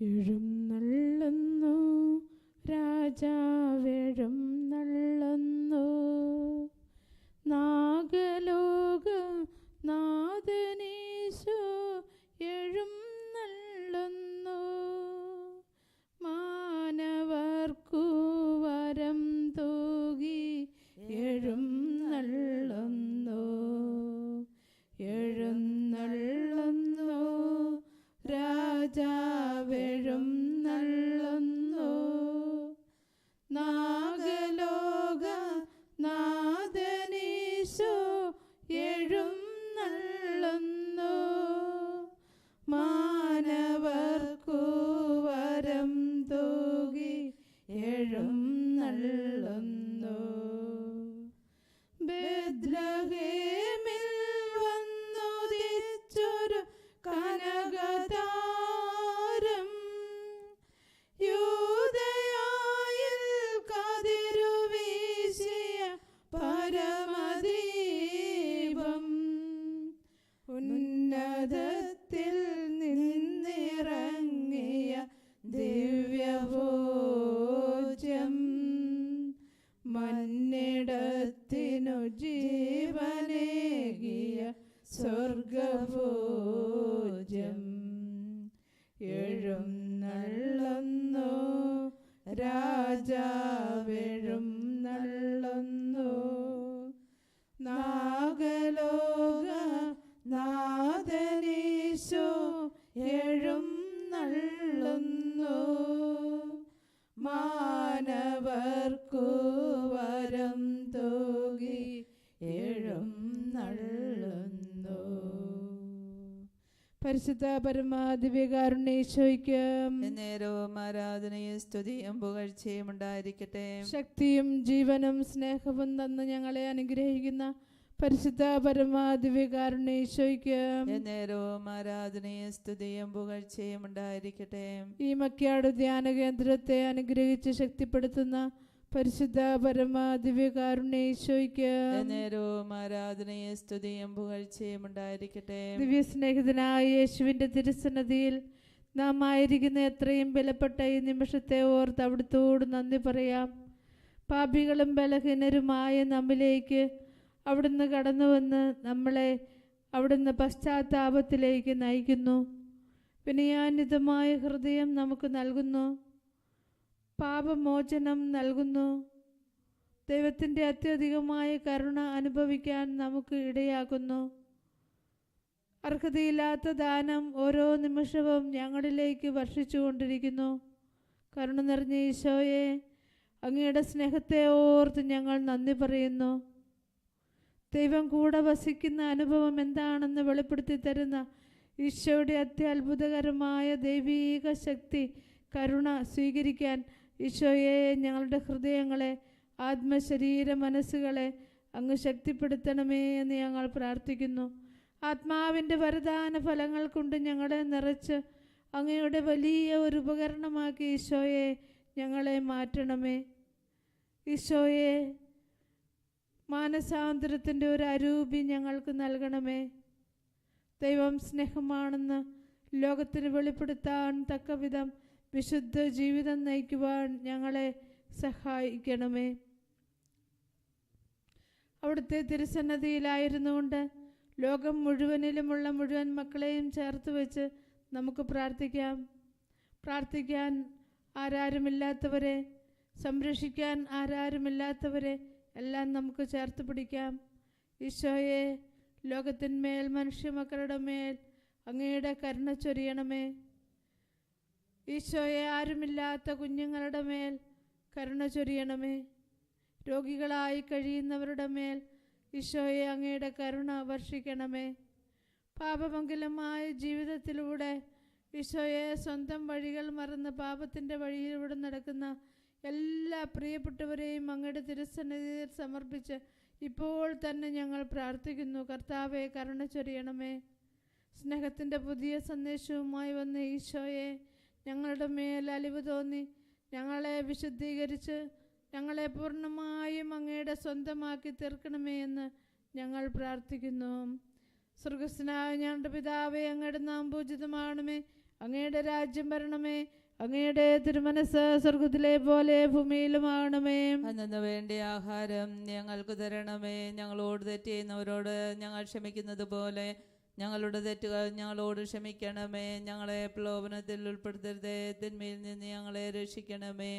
എഴുന്നള്ളുന്നു. രാജാവെഴും உன்னதத்தில் പരിശുദ്ധ പരമാദിവ്യകാരുണ്യേശോയ്ക്ക് നേരവും ആരാധനയും സ്തുതിയും പുകഴ്ചയും ഉണ്ടായിരിക്കട്ടെ. ശക്തിയും ജീവനും സ്നേഹവും തന്ന് ഞങ്ങളെ അനുഗ്രഹിക്കുന്ന പരിശുദ്ധ പരമാദിവ്യകാരുണ്യേശോയ്ക്ക് നേരവും ആരാധനയും സ്തുതിയും പുകഴ്ചയും ഉണ്ടായിരിക്കട്ടെ. ഈ മക്കിയാട് ധ്യാന കേന്ദ്രത്തെ അനുഗ്രഹിച്ച് ശക്തിപ്പെടുത്തുന്ന പരിശുദ്ധ പരമാദിവ്യകാരുണ്യേശോയ്ക്ക് നേരവും ആരാധനയെ സ്തുതിയും പുകഴ്ചയും ഉണ്ടായിരിക്കട്ടെ. ദിവ്യസ്നേഹിതനായ യേശുവിന്റെ തിരുസന്നതിയിൽ നാം ആയിരിക്കുന്ന എത്രയും ബലപ്പെട്ട ഈ നിമിഷത്തെ ഓർത്ത് അവിടുത്തോട് നന്ദി പറയാം. പാപികളും ബലഹീനരുമായ നമ്മിലേക്ക് അവിടുന്ന് കടന്നു വന്ന് നമ്മളെ അവിടുന്ന് പശ്ചാത്താപത്തിലേക്ക് നയിക്കുന്നു. വിനയാന്വിതമായ ഹൃദയം നമുക്ക് നൽകുന്നു. പാപമോചനം നൽകുന്നു. ദൈവത്തിന്റെ അത്യധികമായ കരുണ അനുഭവിക്കാൻ നമുക്ക് ഇടയാക്കുന്നു അർഹതയില്ലാത്ത ദാനം ഓരോ നിമിഷവും ഞങ്ങളിലേക്ക് വർഷിച്ചുകൊണ്ടിരിക്കുന്നു. കരുണ നിറഞ്ഞ ഈശോയെ അങ്ങയുടെ സ്നേഹത്തെ ഓർത്ത് ഞങ്ങൾ നന്ദി പറയുന്നു. ദൈവം കൂടെ വസിക്കുന്ന അനുഭവം എന്താണെന്ന് വെളിപ്പെടുത്തി തരുന്ന ഈശോയുടെ അത്യത്ഭുതകരമായ ദൈവീക ശക്തി കരുണ സ്വീകരിക്കാൻ ഈശോയെ ഞങ്ങളുടെ ഹൃദയങ്ങളെ ആത്മശരീര മനസ്സുകളെ അങ്ങ് ശക്തിപ്പെടുത്തണമേ എന്ന് ഞങ്ങൾ പ്രാർത്ഥിക്കുന്നു. ആത്മാവിന്റെ വരദാന ഫലങ്ങൾ കൊണ്ട് ഞങ്ങളെ നിറച്ച് അങ്ങയുടെ വലിയ ഒരു ഉപകരണമാക്കി ഈശോയെ ഞങ്ങളെ മാറ്റണമേ. ഈശോയെ മാനസാന്തരത്തിന്റെ ഒരു അരൂപി ഞങ്ങൾക്ക് നൽകണമേ. ദൈവം സ്നേഹമാണെന്ന് ലോകത്തിന് വെളിപ്പെടുത്താൻ തക്കവിധം വിശുദ്ധ ജീവിതം നയിക്കുവാൻ ഞങ്ങളെ സഹായിക്കണമേ. അവിടുത്തെ തിരുസന്നതിയിലായിരുന്നുകൊണ്ട് ലോകം മുഴുവനിലുമുള്ള മുഴുവൻ മക്കളെയും ചേർത്ത് വെച്ച് നമുക്ക് പ്രാർത്ഥിക്കാം. പ്രാർത്ഥിക്കാൻ ആരാരുമില്ലാത്തവരെ സംരക്ഷിക്കാൻ ആരാരുമില്ലാത്തവരെ എല്ലാം നമുക്ക് ചേർത്ത് പിടിക്കാം. ഈശോയെ ലോകത്തിന്മേൽ മനുഷ്യമക്കളുടെ മേൽ അങ്ങയുടെ കരുണ ചൊരിയണമേ. ഈശോയെ ആരുമില്ലാത്ത കുഞ്ഞുങ്ങളുടെ മേൽ കരുണ ചൊരിയണമേ. രോഗികളായി കഴിയുന്നവരുടെ മേൽ ഈശോയെ അങ്ങയുടെ കരുണ വർഷിക്കണമേ. പാപമംഗലമായ ജീവിതത്തിലൂടെ ഈശോയെ സ്വന്തം വഴികൾ മറന്ന് പാപത്തിന്റെ വഴിയിലൂടെ നടക്കുന്ന എല്ലാ പ്രിയപ്പെട്ടവരെയും അങ്ങയുടെ തിരുസന്നിധിയിൽ സമർപ്പിച്ച് ഇപ്പോൾ തന്നെ ഞങ്ങൾ പ്രാർത്ഥിക്കുന്നു. കർത്താവെ കരുണ ചൊരിയണമേ. സ്നേഹത്തിന്റെ പുതിയ സന്ദേശവുമായി വന്ന ഈശോയെ ഞങ്ങളുടെ മേൽ അലിവ് തോന്നി. ഞങ്ങളെ വിശുദ്ധീകരിച്ച് ഞങ്ങളെ പൂർണമായും അങ്ങയുടെ സ്വന്തമാക്കി തീർക്കണമേ എന്ന് ഞങ്ങൾ പ്രാർത്ഥിക്കുന്നു. സ്വർഗസ്നായ ഞങ്ങളുടെ പിതാവേ അങ്ങയുടെ നാം പൂജിതമാണമേ. അങ്ങയുടെ രാജ്യം വരണമേ. അങ്ങയുടെ തിരുമനസ് സ്വർഗത്തിലെ പോലെ ഭൂമിയിലുമാണമേ. അന്നു വേണ്ട ആഹാരം ഞങ്ങൾക്ക് തരണമേ. ഞങ്ങളോട് തെറ്റ് ചെയ്യുന്നവരോട് ഞങ്ങൾ ക്ഷമിക്കുന്നത് പോലെ ഞങ്ങളുടെ തെറ്റുകൾ ഞങ്ങളോട് ക്ഷമിക്കണമേ. ഞങ്ങളെ പ്രലോഭനത്തിൽ ഉൾപ്പെടുത്തരുതേ. തിന്മയിൽ നിന്ന് ഞങ്ങളെ രക്ഷിക്കണമേ.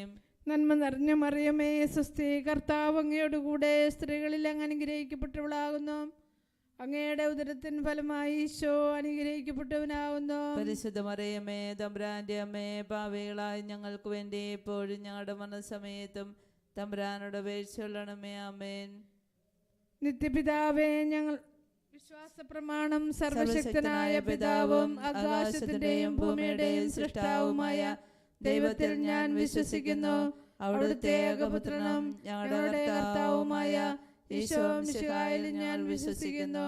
നന്മ നിറഞ്ഞ മറിയമേ സ്വസ്തി കർത്താവ് അങ്ങയോടുകൂടെ സ്ത്രീകളിൽ അങ്ങ് അനുഗ്രഹിക്കപ്പെട്ടവളാകുന്നു. അങ്ങയുടെ ഉദരത്തിൻ ഫലമായി ഈശോ അനുഗ്രഹിക്കപ്പെട്ടവനാകുന്നു. പരിശുദ്ധ മറിയമേ തമ്പുരാന്റെ അമ്മേ പാവികളായി ഞങ്ങൾക്ക് വേണ്ടി എപ്പോഴും ഞങ്ങളുടെ മനസ്സമയത്തും തമ്പുരാനോട് കൊള്ളണമേ അമ്മേൻ നിത്യപിതാവേ ഞങ്ങൾ വിശ്വാസ പ്രമാണം സർവശക്തനായ പിതാവും ആകാശത്തിന്റെയും ഭൂമിയുടെയും സൃഷ്ടാവുമായ ദൈവത്തിൽ ഞാൻ വിശ്വസിക്കുന്നു. അവിടുത്തെ ഏകപുത്രനും ഞങ്ങളുടെ കർത്താവുമായ ഈശോ മിശിഹായിൽ ഞാൻ വിശ്വസിക്കുന്നു.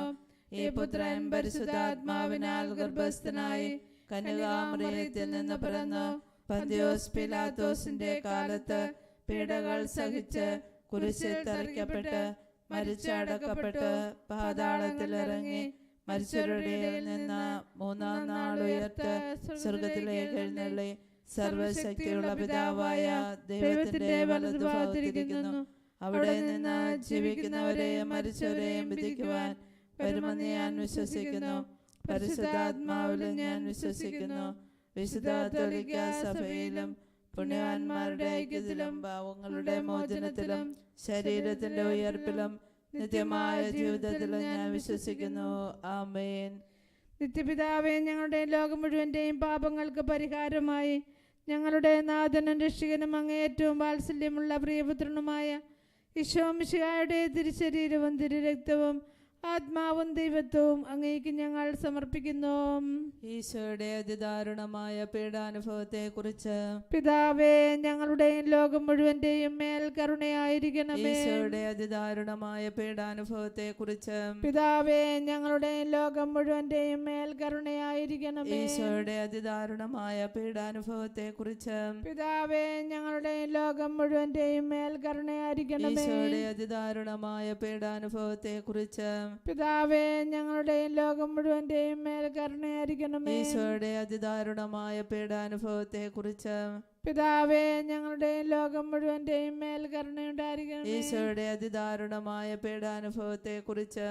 ഈ പുത്രൻ പരിശുദ്ധാത്മാവിനാൽ ഗർഭസ്ഥനായി കന്യകാമറിയത്തിൽ നിന്ന് പിറന്നു. പന്തിയോസ് പിലാത്തോസിന്റെ കാലത്ത് പീഡകൾ സഹിച്ച് കുരിശിൽ തറയ്ക്കപ്പെട്ട് മരിച്ചടക്കപ്പെട്ട് പാതാളത്തിൽ ഇറങ്ങി മരിച്ചവരുടെ നിന്ന് മൂന്നാം നാൾ ഉയർത്ത് സ്വർഗത്തിലേക്ക് എഴുന്നള്ളി സർവശക്തിയുള്ള പിതാവായ ദൈവത്തിന്റെ വലതുഭാഗത്തിരിക്കുന്നു. അവിടെ നിന്ന് ജീവിക്കുന്നവരെയും മരിച്ചവരെയും വിധിക്കുവാൻ വരുമെന്ന് ഞാൻ വിശ്വസിക്കുന്നു. പരിശുദ്ധാത്മാവിലും ഞാൻ വിശ്വസിക്കുന്നു. വിശുദ്ധ തൊലിക്ക സഭയിലും പുണ്യവാന്മാരുടെ ഐക്യത്തിലും പാവങ്ങളുടെ മോചനത്തിലും ശരീരത്തിന്റെ ഉയർപ്പിലും നിത്യമായ ജീവിതത്തിലും ഞാൻ വിശ്വസിക്കുന്നു. ആമേൻ. നിത്യപിതാവേ ഞങ്ങളുടെ ലോകം മുഴുവന്റെയും പാപങ്ങൾക്ക് പരിഹാരമായി. ഞങ്ങളുടെ നാഥനും രക്ഷികനും അങ്ങേ ഏറ്റവും വാത്സല്യമുള്ള പ്രിയപുത്രനുമായ ഈശോമിശിഹായുടെ തിരുശരീരവും തിരുരക്തവും ആത്മാവും ദൈവത്വവും അങ്ങേക്ക് ഞങ്ങൾ സമർപ്പിക്കുന്നു. ഈശോയുടെ അതിദാരുണമായ പീഡാനുഭവത്തെ കുറിച്ച് പിതാവേ ഞങ്ങളുടെ ലോകം മുഴുവന്റെയും മേൽ കരുണയായിരിക്കണമേ. ഈശോയുടെ അതിദാരുണമായ പീഡാനുഭവത്തെ കുറിച്ച് പിതാവേ ഞങ്ങളുടെ ലോകം മുഴുവന്റെയും മേൽ കരുണയായിരിക്കണമേ. ഈശോയുടെ അതിദാരുണമായ പീഡാനുഭവത്തെ കുറിച്ച് പിതാവേ ഞങ്ങളുടെ ലോകം മുഴുവന്റെയും മേൽ കരുണയായിരിക്കണമേ. ഈശോയുടെ അതിദാരുണമായ പീഡാനുഭവത്തെ കുറിച്ച് പിതാവേ ഞങ്ങളുടെയും ലോകം മുഴുവന്റെയും മേൽ കരുണയായിരിക്കണമേ. ഈശോയുടെ അതിദാരുണമായ പീഡാനുഭവത്തെ കുറിച്ച് പിതാവേ ഞങ്ങളുടെയും ലോകം മുഴുവന്റെയും മേൽ കരുണയുണ്ടായിരിക്കണം ഈശോയുടെ അതിദാരുണമായ പീഡാനുഭവത്തെ കുറിച്ച്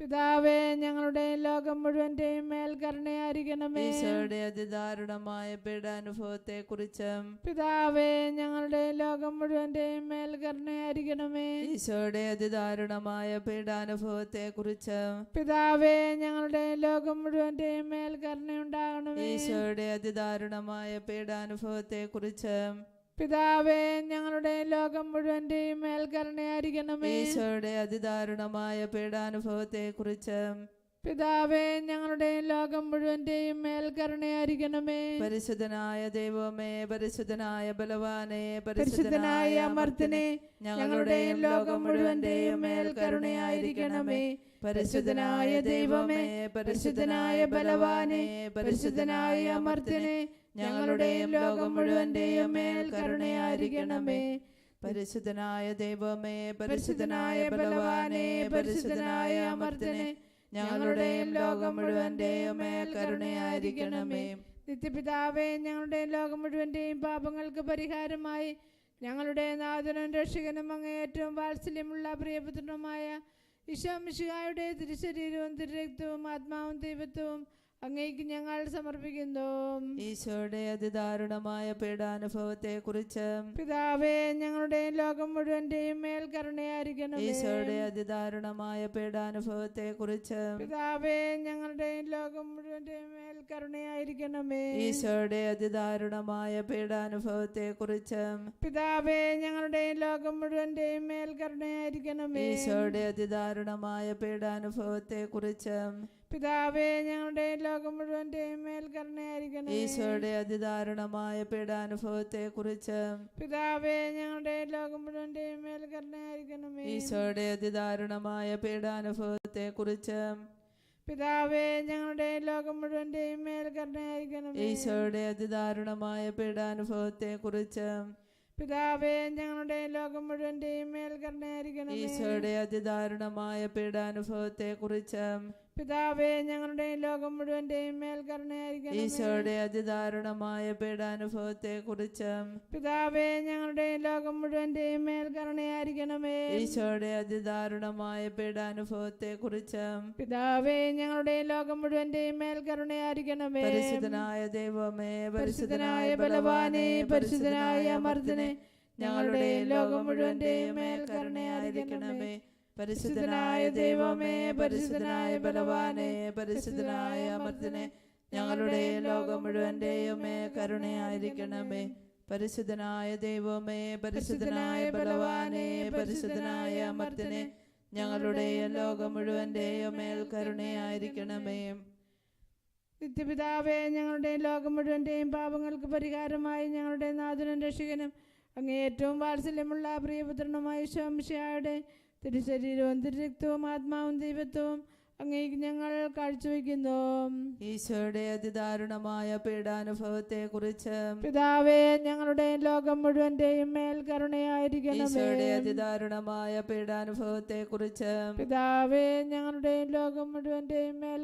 പിതാവേ ഞങ്ങളുടെ ലോകം മുഴുവന്റെയും മേൽ കരുണയായിരിക്കണമേ ഈശോയുടെ അതിദാരുണമായ പീഡാനുഭവത്തെ കുറിച്ചും പിതാവേ ഞങ്ങളുടെ ലോകം മുഴുവന്റെയും മേൽ കരുണയായിരിക്കണമേ ഈശോയുടെ അതിദാരുണമായ പീഡാനുഭവത്തെ കുറിച്ചും പിതാവേ ഞങ്ങളുടെ ലോകം മുഴുവന്റെയും മേൽ കരുണയുണ്ടാകണമേ ഈശോയുടെ അതിദാരുണമായ പീഡാനുഭവത്തെ കുറിച്ച് പിതാവേ ഞങ്ങളുടെ ലോകം മുഴുവന്റെയും മേൽ കരുണയായിരിക്കണമേ. ഈശോയുടെ അതിദാരുണമായ പീഡാനുഭവത്തെ കുറിച്ച് പിതാവേ ഞങ്ങളുടെ ലോകം മുഴുവന്റെയും മേൽ കരുണയായിരിക്കണമേ. പരിശുദ്ധനായ ദൈവമേ പരിശുദ്ധനായ ബലവാനെ പരിശുദ്ധനായ അമർത്തിനെ ഞങ്ങളുടെ ലോകം മുഴുവന്റെയും മേൽ കരുണയായിരിക്കണമേ. പരിശുദ്ധനായ ദൈവമേ പരിശുദ്ധനായ ബലവാനെ പരിശുദ്ധനായ അമർത്തിനെ ഞങ്ങളുടെയും ലോകം മുഴുവന്റെയും മേൽ കരുണയായിരിക്കണമേ. പരിശുദ്ധനായ ദൈവമേ പരിശുദ്ധനായ ബലവാനെ പരിശുദ്ധനായ അമർത്തിനെ ഞങ്ങളുടെയും ലോകം മുഴുവന്റെയും മേൽ കരുണയായിരിക്കണമേ. നിത്യപിതാവേ ഞങ്ങളുടെ ലോകം മുഴുവന്റെയും പാപങ്ങൾക്ക് പരിഹാരമായി ഞങ്ങളുടെ നാഥനും രക്ഷകനും അങ്ങേ ഏറ്റവും വാത്സല്യമുള്ള പ്രിയപുത്രനുമായ ഈശോമിശിഹായുടെ തിരുശരീരവും തിരുരക്തവും ആത്മാവും ദൈവത്വവും അങ്ങേക്ക് ഞങ്ങൾ സമർപ്പിക്കുന്നു ഈശോയുടെ അതിദാരുണമായ പീഡാനുഭവത്തെ കുറിച്ച് പിതാവേ ഞങ്ങളുടെ ലോകം മുഴുവന്റെയും മേൽ കരുണയായിരിക്കണം ഈശോയുടെ അതിദാരുണമായ പീഡാനുഭവത്തെ കുറിച്ച് പിതാവേ ഞങ്ങളുടെ ലോകം മുഴുവന്റെയും മേൽ കരുണയായിരിക്കണമേ. ഈശോയുടെ അതിദാരുണമായ പീഡാനുഭവത്തെ കുറിച്ച് പിതാവേ ഞങ്ങളുടെ ലോകം മുഴുവന്റെയും മേൽ കരുണയായിരിക്കണമേ. ഈശോയുടെ അതിദാരുണമായ പീഡാനുഭവത്തെ കുറിച്ച് പിതാവേ ഞങ്ങളുടെ ലോകം മുഴുവന്റെയും മേൽ ഈശോയുടെ അതിദാരുണമായ പീഡാനുഭവത്തെ കുറിച്ച് പിതാവേ ഞങ്ങളുടെ ലോകം മുഴുവന്റെയും മേൽ ഈശോയുടെ അതിദാരുണമായ പീഡാനുഭവത്തെ കുറിച്ച് പിതാവേ ഞങ്ങളുടെ ലോകം മുഴുവന്റെയും മേൽ ഈശോയുടെ അതിദാരുണമായ പീഡാനുഭവത്തെ കുറിച്ച് പിതാവേ ഞങ്ങളുടെ ലോകം മുഴുവന്റെയും മേൽ ഈശോയുടെ അതിദാരുണമായ പീഡാനുഭവത്തെ കുറിച്ച് പിതാവേ ഞങ്ങളുടെ ലോകം മുഴുവന്റെയും മേൽ ഈശോയുടെ അതിദാരുണമായ പീഡാനുഭവത്തെ കുറിച്ചും പിതാവേ ഞങ്ങളുടെ ലോകം മുഴുവന്റെയും മേൽ കരുണയായിരിക്കണമേ. ഈശോയുടെ അതിദാരുണമായ പീഡാനുഭവത്തെ കുറിച്ചും പിതാവേ ഞങ്ങളുടെ ലോകം മുഴുവന്റെയും മേൽ കരുണയായിരിക്കണമേ. പരിശുദ്ധനായ ദൈവമേ പരിശുദ്ധനായ ബലവാനെ പരിശുദ്ധനായ മർദ്ദനെ ഞങ്ങളുടെ ലോകം മുഴുവന്റെയും മേൽ കരുണയായിരിക്കണമേ. പരിശുദ്ധനായ ദൈവമേ പരിശുദ്ധനായ ബലവാനെ പരിശുദ്ധനായ അമർത്തിനെ ഞങ്ങളുടെ ലോകം മുഴുവന്റെയുമേ കരുണയായിരിക്കണമേ. പരിശുദ്ധനായ ദൈവമേ പരിശുദ്ധനായ ബലവാനെ പരിശുദ്ധനായ അമർത്തിനെ ഞങ്ങളുടെ ലോകം മുഴുവന്റെയും മേൽ കരുണയായിരിക്കണമേ. നിത്യപിതാവേ ഞങ്ങളുടെ ലോകം മുഴുവന്റെയും പാപങ്ങൾക്ക് പരിഹാരമായി ഞങ്ങളുടെ നാഥനും രക്ഷികനും അങ്ങേ ഏറ്റവും വാത്സല്യമുള്ള പ്രിയപുത്രനുമായ ശംശയുടെ തിരുശരീരവും തിരുരക്തവും ആത്മാവും ദൈവത്വവും അങ്ങേക്ക് ഞങ്ങൾ കാഴ്ചവെക്കുന്നു. ഈശോയുടെ അതിദാരുണമായ പീഡാനുഭവത്തെ കുറിച്ച് പിതാവേ ഞങ്ങളുടെ ലോകം മുഴുവന്റെയും മേൽ കരുണയായിരിക്കണം ഈശോയുടെ അതിദാരുണമായ പീഡാനുഭവത്തെ കുറിച്ച് പിതാവേ ഞങ്ങളുടെ ലോകം മുഴുവന്റെയും മേൽ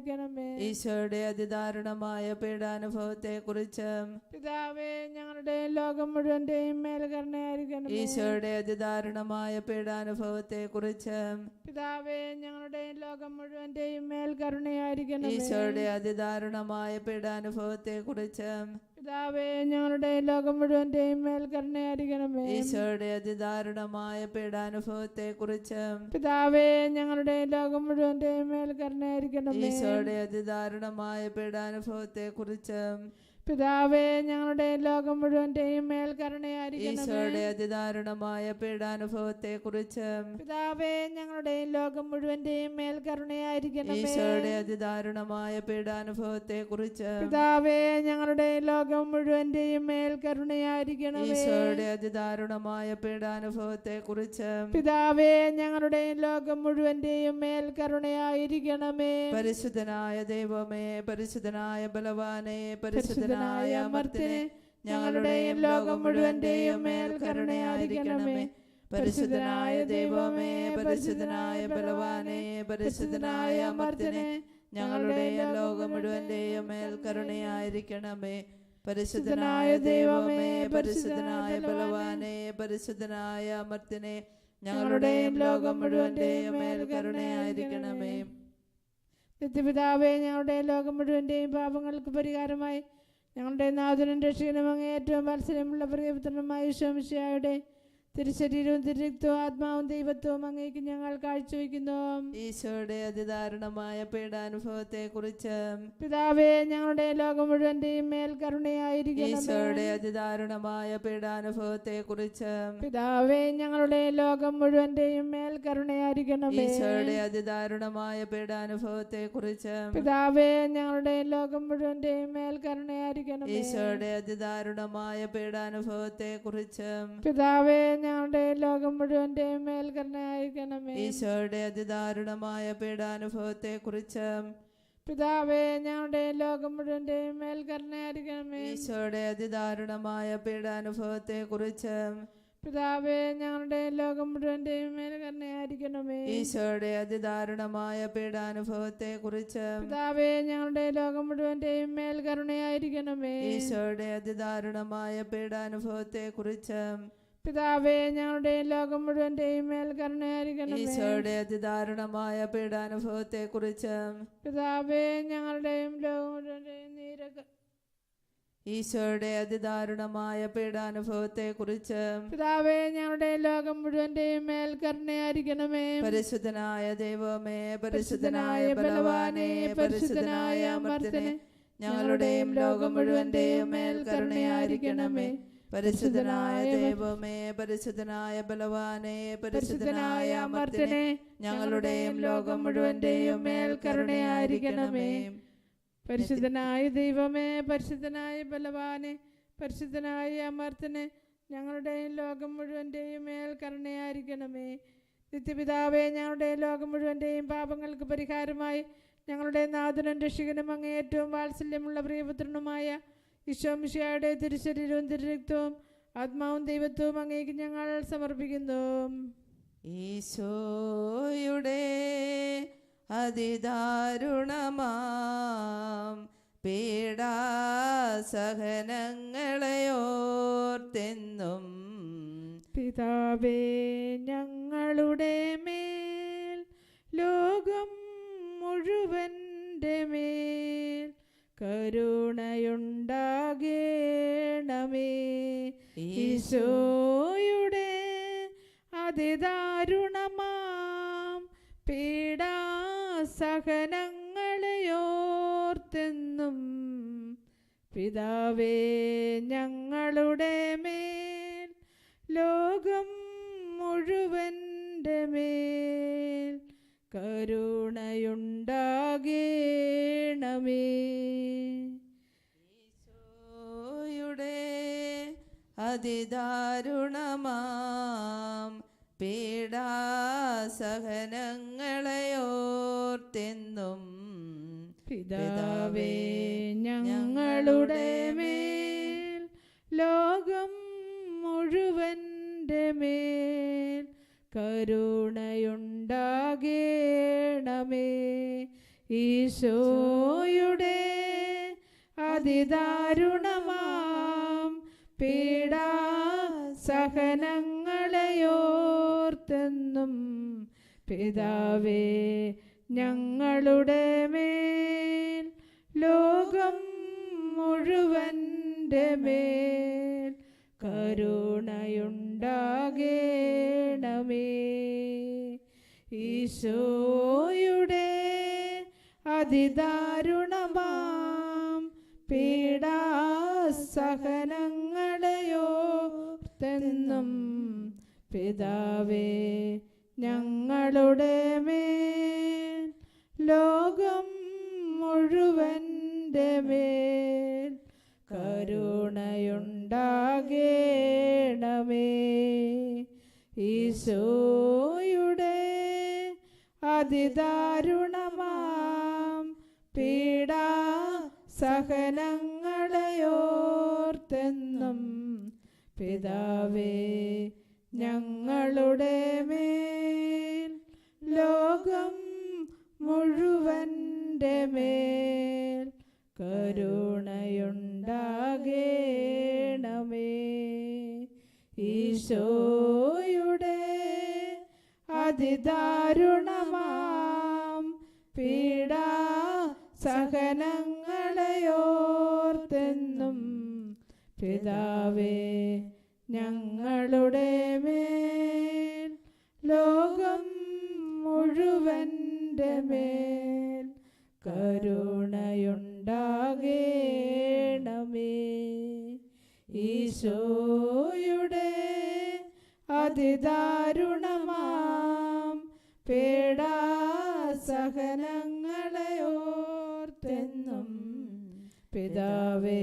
കരുണയായിരിക്കണമേ ഈശോയുടെ അതിദാരുണമായ പീഡാനുഭവത്തെ കുറിച്ച് പിതാവേ ഞങ്ങളുടെ ലോകം മുഴുവന്റെയും മേൽ കരുണയായിരിക്കണമേ ഈശോയുടെ അതിദാരുണമായ പീഡാനുഭവത്തെ കുറിച്ച് പിതാവേ ഞങ്ങളുടെ ലോകം മുഴുവന്റെയും മേൽ കരുണയായിരിക്കണമേ ഈശോയുടെ അതിദാരുണമായ പീഡാനുഭവത്തെ കുറിച്ച് പിതാവേ ഞങ്ങളുടെ ലോകം മുഴുവന്റെയും മേൽ കരുണയായിരിക്കണമേ ഈശോയുടെ അതിദാരുണമായ പീഡാനുഭവത്തെ കുറിച്ച് പിതാവേ ഞങ്ങളുടെ ലോകം മുഴുവന്റെയും മേൽ കരുണയായിരിക്കണമേ ഈശോയുടെ അതിദാരുണമായ പീഡാനുഭവത്തെ കുറിച്ച് പിതാവേ ഞങ്ങളുടെ ലോകം മുഴുവന്റെയും മേൽ കരുണയായിരിക്കണമേ ഈശോയുടെ അതിദാരുണമായ പീഡാനുഭവത്തെ കുറിച്ച് പിതാവേ ഞങ്ങളുടെ ലോകം മുഴുവന്റെയും മേൽ കരുണയായിരിക്കണമേ ഈശോയുടെ അതിദാരുണമായ പീഡാനുഭവത്തെ കുറിച്ച് പിതാവേ ഞങ്ങളുടെ ലോകം മുഴുവന്റെയും മേൽ കരുണയായിരിക്കണമേ ഈശോയുടെ അതിദാരുണമായ പീഡാനുഭവത്തെ കുറിച്ച് പിതാവേ ഞങ്ങളുടെ ലോകം മുഴുവന്റെയും മേൽ കരുണയായിരിക്കണമേ പരിശുദ്ധനായ ദൈവമേ പരിശുദ്ധനായ ബലവാനെ പരിശുദ്ധനായ അമർത്തിനെ ഞങ്ങളുടെയും ലോകം മുഴുവന്റെയും മേൽ കരുണയായിരിക്കണമേ. പരിശുദ്ധനായ ദൈവമേ പരിശുദ്ധനായ ബലവാനെ പരിശുദ്ധനായ അമർത്തിനെ ഞങ്ങളുടെയും ലോകം മുഴുവന്റെയും മേൽ കരുണയായിരിക്കണമേ. പരിശുദ്ധനായ ദൈവമേ പരിശുദ്ധനായ ബലവാനെ പരിശുദ്ധനായ അമർത്തിനെ ഞങ്ങളുടെയും ലോകം മുഴുവന്റെയും മേൽ കരുണയായിരിക്കണമേ. നിത്യപിതാവേ ഞങ്ങളുടെ ലോകം മുഴുവന്റെയും പാപങ്ങൾക്ക് പരിഹാരമായി ഞങ്ങളുടെ നാഥനും രക്ഷികനും അങ്ങേ ഏറ്റവും മത്സരമുള്ള പ്രിയപുത്രനുമായ ശംശയുടെ തിരുശരീരവും തിരുരക്തവും ആത്മാവും ദൈവത്വവും അങ്ങേക്ക് ഞങ്ങൾ കാഴ്ചവെക്കുന്നു. ഈശോയുടെ അതിദാരുണമായ പീഡാനുഭവത്തെ കുറിച്ച് പിതാവേ ഞങ്ങളുടെ ലോകം മുഴുവന്റെയും മേൽ കരുണയായിരിക്കും ഈശോയുടെ അതിദാരുണമായ പീഡാനുഭവത്തെ കുറിച്ച് പിതാവേ ഞങ്ങളുടെ ലോകം മുഴുവന്റെയും മേൽ കരുണയായിരിക്കണം. ഈശോയുടെ അതിദാരുണമായ പീഡാനുഭവത്തെ കുറിച്ച് പിതാവേ ഞങ്ങളുടെ ലോകം മുഴുവന്റെയും മേൽ കരുണയായിരിക്കണം. ഈശോയുടെ അതിദാരുണമായ പീഡാനുഭവത്തെ കുറിച്ച് പിതാവേ ഞങ്ങളുടെ ലോകം മുഴുവന്റെയും മേൽ കരുണയായിരിക്കണമേ ഈശോയുടെ അതിദാരുണമായ പീഡാനുഭവത്തെ കുറിച്ച് പിതാവേ ഞങ്ങളുടെ ലോകം മുഴുവന്റെയും മേൽക്കരണയായിരിക്കണമേ ഈശോയുടെ അതിദാരുണമായ പീഡാനുഭവത്തെ കുറിച്ച് പിതാവേ ഞങ്ങളുടെ ലോകം മുഴുവന്റെയും മേൽക്കരണയായിരിക്കണമേ ഈശോയുടെ അതിദാരുണമായ പീഡാനുഭവത്തെ കുറിച്ച് പിതാവേ ഞങ്ങളുടെ ലോകം മുഴുവന്റെയും മേൽക്കരുണയായിരിക്കണമേ ഈശോയുടെ അതിദാരുണമായ പീഡാനുഭവത്തെ കുറിച്ച് പിതാവേ ഞങ്ങളുടെ ലോകം മുഴുവന്റെയും മേൽ ഈശോയുടെ അതിദാരുണമായ പീഡാനുഭവത്തെ കുറിച്ച് പിതാവേ ഞങ്ങളുടെയും ലോകം മുഴുവന്റെയും നീരക. ഈശോയുടെ അതിദാരുണമായ പീഡാനുഭവത്തെ കുറിച്ച് പിതാവേ ഞങ്ങളുടെ ലോകം മുഴുവന്റെയും മേൽ കരുണയായിരിക്കണമേ. പരിശുദ്ധനായ ദൈവമേ പരിശുദ്ധനായ ബലവാനെ പരിശുദ്ധനായ അമർത്തനെ ഞങ്ങളുടെയും ലോകം മുഴുവന്റെയും മേൽ കരുണയായിരിക്കണമേ. പരിശുദ്ധനായ ദൈവമേ പരിശുദ്ധനായ ബലവാനെ പരിശുദ്ധനായ അമർത്തനെ ഞങ്ങളുടെയും ലോകം മുഴുവന്റെയും മേൽ കരുണയായിരിക്കണമേ. പരിശുദ്ധനായ ദൈവമേ പരിശുദ്ധനായ ബലവാനെ പരിശുദ്ധനായ അമർത്തനെ ഞങ്ങളുടെയും ലോകം മുഴുവന്റെയും മേൽ കരുണയായിരിക്കണമേ. നിത്യപിതാവേ ഞങ്ങളുടെ ലോകം മുഴുവന്റെയും പാപങ്ങൾക്ക് പരിഹാരമായി ഞങ്ങളുടെ നാഥനും രക്ഷികനും അങ്ങേ ഏറ്റവും വാത്സല്യമുള്ള പ്രിയപുത്രനുമായ ഈശോമിഷയുടെ തിരുശരീരവും തിരുരക്തവും ആത്മാവും ദൈവത്വവും അങ്ങേക്ക് ഞങ്ങൾ സമർപ്പിക്കുന്നു. ഈശോയുടെ അതിദാരുണമാം പീഡാസഹനങ്ങളെയോർത്തെന്നും പിതാവേ ഞങ്ങളുടെ മേൽ ലോകം മുഴുവന്റെ മേൽ കരുണയുണ്ടാകേണമേ. ഈശോയുടെ അതിദാരുണമാം പീഡാസഹനങ്ങളെയോർത്തെന്നും പിതാവേ ഞങ്ങളുടെ മേൽ ലോകം മുഴുവന്റെ മേൽ കരുണയുണ്ടാകേണമേ. അതിദാരുണമാം. പീഡാസഹനങ്ങളെയോർത്തെന്നും പിതാവേ ഞങ്ങളുടെ മേൽ ലോകം മുഴുവന്റെ മേൽ കരുണയുണ്ടാകേണമേ. ഈശോയുടെ അതിദാരുണമാം. പീഡാസഹനങ്ങളെയോർത്തെന്നും പിതാവേ ഞങ്ങളുടെ മേൽ ലോകം മുഴുവന്റെ മേൽ കരുണയുണ്ടാകേണമേ. ഈശോയുടെ അതിദാരുണമാം പീഡാസഹനങ്ങളെയോർത്തെന്നും പിതാവേ ഞങ്ങളുടെ മേൽ ലോകം മുഴുവന്റെ മേൽ കരുണയുണ്ടാകേണമേ. ഈശോയുടെ അതിദാരുണമാം പീഡാ സഹനങ്ങളെയോർത്തെന്നും പിതാവേ ഞങ്ങളുടെ മേൽ ലോകം മുഴുവന്റെ മേൽ കരുണയുണ്ടാകേണമേ. ഈശോയുടെ അതിദാരുണമാം പീഡാ സഹനങ്ങളെയോർത്തെന്നും പിതാവേ പിതാവേ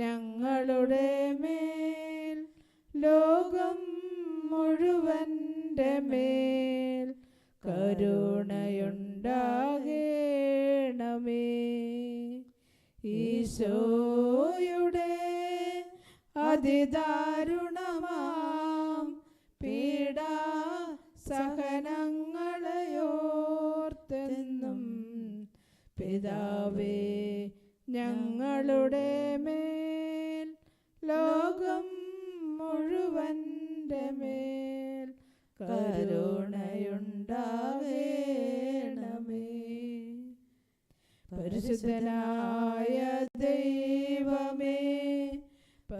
ഞങ്ങളുടെ മേൽ ലോകം മുഴുവന്റെ മേൽ കരുണയുണ്ടാകേണമേ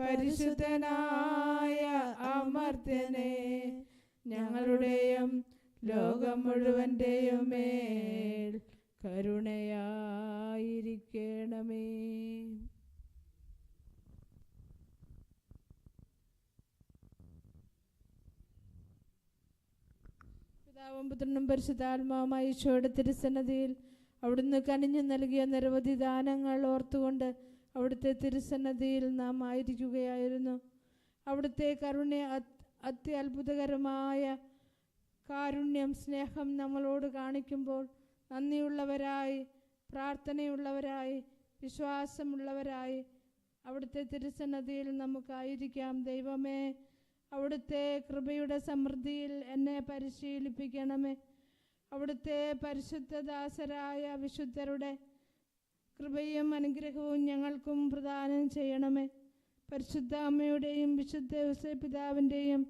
പരിശുദ്ധനായ അമർത്യനേ ഞങ്ങളുടെയും ലോകം മുഴുവന്റെയും മേൽ കരുണയായിരിക്കണമേ. പിതാവും പുത്രനും പരിശുദ്ധാത്മാവുമായി ഈശോയുടെ തിരുസന്നതിയിൽ അവിടുന്ന് കനിഞ്ഞു നൽകിയ നിരവധി ദാനങ്ങൾ ഓർത്തുകൊണ്ട് അവിടുത്തെ തിരുസന്നതിയിൽ നാം ആയിരിക്കുകയായിരുന്നു. അവിടുത്തെ കരുണ്യ അത്- അത്യത്ഭുതകരമായ കാരുണ്യം സ്നേഹം നമ്മളോട് കാണിക്കുമ്പോൾ നന്ദിയുള്ളവരായി പ്രാർത്ഥനയുള്ളവരായി വിശ്വാസമുള്ളവരായി അവിടുത്തെ തിരുസന്നതിയിൽ നമുക്കായിരിക്കാം ദൈവമേ അവിടുത്തെ കൃപയുടെ സമൃദ്ധിയിൽ എന്നെ പരിശീലിപ്പിക്കണമേ. അവിടുത്തെ പരിശുദ്ധദാസരായ വിശുദ്ധരുടെ കൃപയും അനുഗ്രഹവും ഞങ്ങൾക്കും പ്രദാനം ചെയ്യണമേ. പരിശുദ്ധ അമ്മയുടെയും വിശുദ്ധ പിതാവിന്റെയും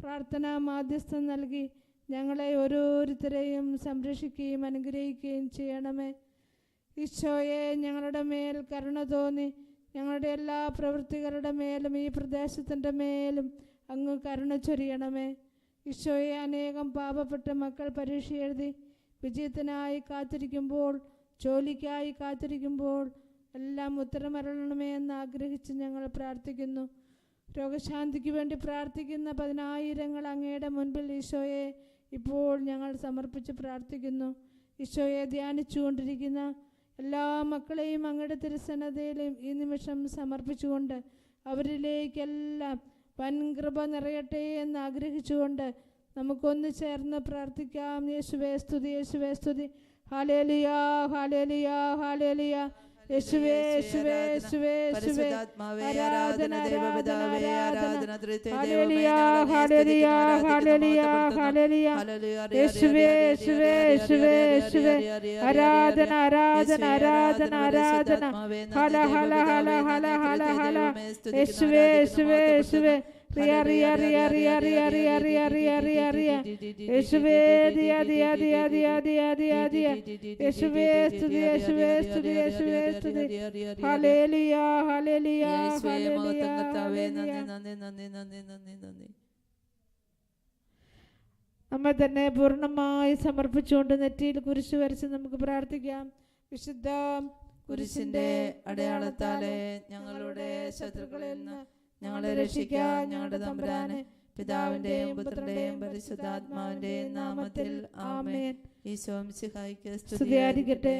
പ്രാർത്ഥനാ മാധ്യസ്ഥം നൽകി ഞങ്ങളെ ഓരോരുത്തരെയും സംരക്ഷിക്കുകയും അനുഗ്രഹിക്കുകയും ചെയ്യണമേ. ഈശോയെ ഞങ്ങളുടെ മേൽ കരുണ തോന്നി. ഞങ്ങളുടെ എല്ലാ പ്രവൃത്തികളുടെ മേലും ഈ പ്രദേശത്തിന്റെ മേലും അങ്ങ് കരുണ ചൊരിയണമേ. ഈശോയെ അനേകം പാപപ്പെട്ട മക്കൾ പരീക്ഷ എഴുതി വിജയത്തിനായി കാത്തിരിക്കുമ്പോൾ ജോലിക്കായി കാത്തിരിക്കുമ്പോൾ എല്ലാം ഉത്തരമരണമേ എന്ന് ആഗ്രഹിച്ച് ഞങ്ങൾ പ്രാർത്ഥിക്കുന്നു. രോഗശാന്തിക്ക് വേണ്ടി പ്രാർത്ഥിക്കുന്ന പതിനായിരങ്ങൾ അങ്ങയുടെ മുൻപിൽ ഈശോയെ ഇപ്പോൾ ഞങ്ങൾ സമർപ്പിച്ച് പ്രാർത്ഥിക്കുന്നു. ഈശോയെ ധ്യാനിച്ചുകൊണ്ടിരിക്കുന്ന എല്ലാ മക്കളെയും അങ്ങയുടെ തിരുസന്നതയിലും ഈ നിമിഷം സമർപ്പിച്ചുകൊണ്ട് അവരിലേക്കെല്ലാം വൻകൃപ നിറയട്ടെ എന്ന് ആഗ്രഹിച്ചുകൊണ്ട് നമുക്കൊന്ന് ചേർന്ന് പ്രാർത്ഥിക്കാം. യേശുവേ സ്തുതി യേശുവേ സ്തുതി. ഹാലേലിയ ഹാലേലിയ ഹാലേലിയ യേശുവേ യേശുവേ യേശുവേ യേശുവേ ആരാധന ദൈവപിതാവേ ആരാധന. ഹല്ലേലൂയ ഹല്ലേലൂയ ഹല്ലേലൂയ ഹല്ലേലൂയ യേശുവേ യേശുവേ യേശുവേ യേശുവേ. ആരാധന ആരാധന ആരാധന ആരാധന ഹല ഹല ഹല ഹല ഹല ഹല. യേശുവേ യേശുവേ യേശുവേ. റിയ യേശുവേ ദിയ ദിയ ദിയ ദിയ ദിയ ദിയ ദിയ യേശുവേ സ്തുതി യേശുവേ സ്തുതി യേശുവേ സ്തുതി ഹല്ലേലൂയ ഹല്ലേലൂയ യേശുവേ, ഹല്ലേലൂയ മഹത്വം കർത്താവേ, നന്ദി, നന്ദി, നന്ദി, നന്ദി, നന്ദി, നന്ദി. നമ്മെ തന്നെ പൂർണമായി സമർപ്പിച്ചുകൊണ്ട് നെറ്റിയിൽ കുരിശ് വരച്ച് നമുക്ക് പ്രാർത്ഥിക്കാം വിശുദ്ധ കുരിശിന്റെ അടയാളത്താലെ ഞങ്ങളുടെ ശത്രുക്കളിൽ നിന്ന് ഞങ്ങളെ രക്ഷിക്കാൻ ഞങ്ങളുടെ തമ്പുരാനെ പിതാവിന്റെയും പുത്രന്റെയും പരിശുദ്ധാത്മാവിന്റെയും നാമത്തിൽ ആമേൻ. ഈശോം സ്തുതിയായിരിക്കട്ടെ.